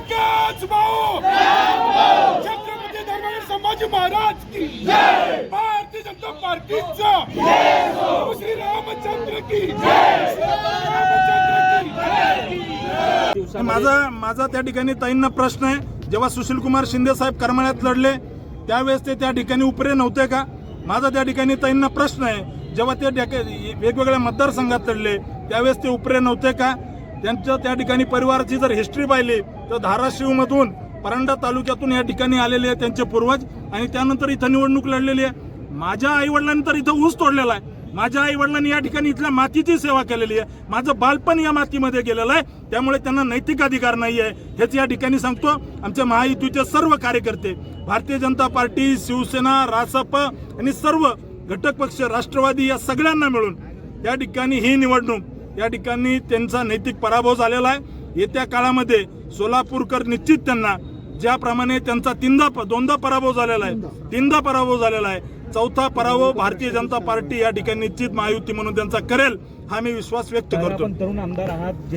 एकच भाऊ छत्रपती धर्मवीर संभाजी महाराज की भारतीय जनता पार्टीचा श्रीरामचंद्र की माझा माझा त्या ठिकाणी ताईंना प्रश्न आहे. जेव्हा सुशीलकुमार शिंदे साहेब करमाळ्यात लढले त्यावेळेस ते त्या ठिकाणी उपरे नव्हते का? माझा त्या ठिकाणी ताईंना प्रश्न आहे. जेव्हा ते वेगवेगळ्या मतदारसंघात लढले त्यावेळेस ते उपरे नव्हते का? त्यांच्या त्या ठिकाणी परिवाराची जर हिस्ट्री पाहिली तर धाराशिवमधून परंडा तालुक्यातून या ठिकाणी आलेले आहे त्यांचे पूर्वज आणि त्यानंतर इथं निवडणूक लढलेली आहे. माझ्या आईवडिलांनी तर इथं ऊस तोडलेला आहे. माझ्या आईवडिलांनी या ठिकाणी इथल्या मातीची सेवा केलेली आहे. माझं बालपण या मातीमध्ये गेलेलं आहे. त्यामुळे त्यांना नैतिक अधिकार नाही आहे. हेच या ठिकाणी सांगतो. आमच्या महायुतीचे सर्व कार्यकर्ते भारतीय जनता पार्टी शिवसेना रासप आणि सर्व घटक पक्ष राष्ट्रवादी या सगळ्यांना मिळून या ठिकाणी ही निवडणूक या ठिकाणी त्यांचा नैतिक पराभव झालेला आहे. येत्या काळामध्ये सोलापूरकर निश्चित त्यांना ज्याप्रमाणे त्यांचा तीनदा दोनदा पराभव झालेला आहे. तीनदा. पराभव झालेला आहे. चौथा पराभव भारतीय जनता पार्टी या ठिकाणी निश्चित महायुती म्हणून त्यांचा करेल हा मी विश्वास व्यक्त करतो तरुण आमदार आहात